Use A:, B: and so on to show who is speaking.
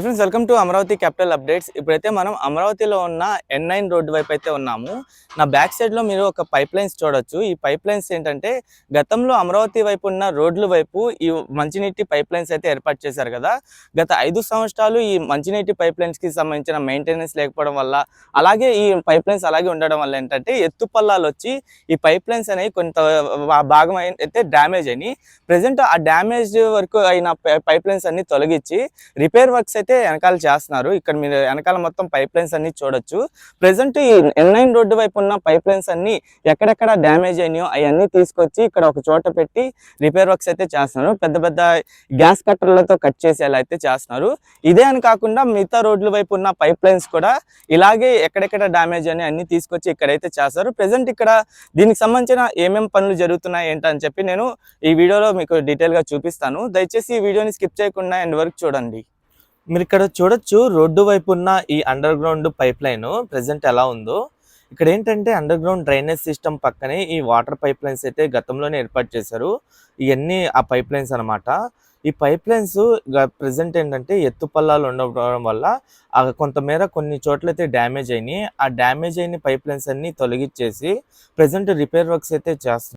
A: Friends welcome to Amaravati capital updates. ఇప్పుడైతే మనం అమరావతిలో ఉన్న ఎన్ నైన్ రోడ్డు వైపు అయితే ఉన్నాము. నా బ్యాక్ సైడ్లో మీరు ఒక పైప్ లైన్స్ చూడొచ్చు. ఈ పైప్ లైన్స్ ఏంటంటే గతంలో అమరావతి వైపు ఉన్న రోడ్ల వైపు ఈ మంచినీటి పైప్ లైన్స్ అయితే ఏర్పాటు చేశారు కదా. గత ఐదు సంవత్సరాలు ఈ మంచినీటి పైప్ లైన్స్కి సంబంధించిన మెయింటెనెన్స్ లేకపోవడం వల్ల అలాగే ఈ పైప్ లైన్స్ అలాగే ఉండడం వల్ల ఏంటంటే ఎత్తు పల్లాలు వచ్చి ఈ పైప్ లైన్స్ అనేవి కొంత భాగం అయితే డ్యామేజ్ అయినాయి. ప్రజెంట్ ఆ డ్యామేజ్ వరకు అయిన పైప్ లైన్స్ అన్ని తొలగించి రిపేర్ వర్క్స్ అయితే వెనకాల చేస్తున్నారు. ఇక్కడ మీరు వెనకాల మొత్తం పైప్ లైన్స్ అన్ని చూడొచ్చు. ప్రెసెంట్ ఈ ఎన్ రోడ్డు వైపు ఉన్న పైప్ లైన్స్ అన్ని ఎక్కడెక్కడ డ్యామేజ్ అయినాయో అవన్నీ తీసుకొచ్చి ఇక్కడ ఒక చోట పెట్టి రిపేర్ వర్క్స్ అయితే చేస్తున్నారు. పెద్ద పెద్ద గ్యాస్ కట్టర్లతో కట్ చేసేలా అయితే చేస్తున్నారు. ఇదే అని కాకుండా మిగతా రోడ్ల వైపు ఉన్న పైప్ లైన్స్ కూడా ఇలాగే ఎక్కడెక్కడ డ్యామేజ్ అని అన్ని తీసుకొచ్చి ఇక్కడైతే చేస్తారు ప్రెసెంట్ ఇక్కడ దీనికి సంబంధించిన ఏమేం పనులు జరుగుతున్నాయి ఏంటని చెప్పి నేను ఈ వీడియోలో మీకు డీటెయిల్గా చూపిస్తాను. దయచేసి ఈ వీడియోని స్కిప్ చేయకుండా ఎండ్ వరకు చూడండి. మీరు ఇక్కడ చూడొచ్చు రోడ్డు వైపు ఉన్న ఈ underground pipeline present ఎలా ఉందో. ఇక్కడ ఏంటంటే అండర్ గ్రౌండ్ డ్రైనేజ్ సిస్టమ్ పక్కనే ఈ వాటర్ పైప్ లైన్స్ అయితే గతంలోనే ఏర్పాటు చేశారు. ఇవన్నీ ఆ పైప్ లైన్స్ అనమాట ఈ పైప్ లైన్స్ ప్రెసెంట్ ఏంటంటే ఎత్తు పల్లాలు ఉండడం వల్ల కొంతమేర కొన్ని చోట్ల అయితే డ్యామేజ్ అయినాయి. ఆ డ్యామేజ్ అయిన పైప్ లైన్స్ అన్ని తొలగించేసి ప్రెసెంట్ రిపేర్ వర్క్స్ అయితే చేస్తున్నారు.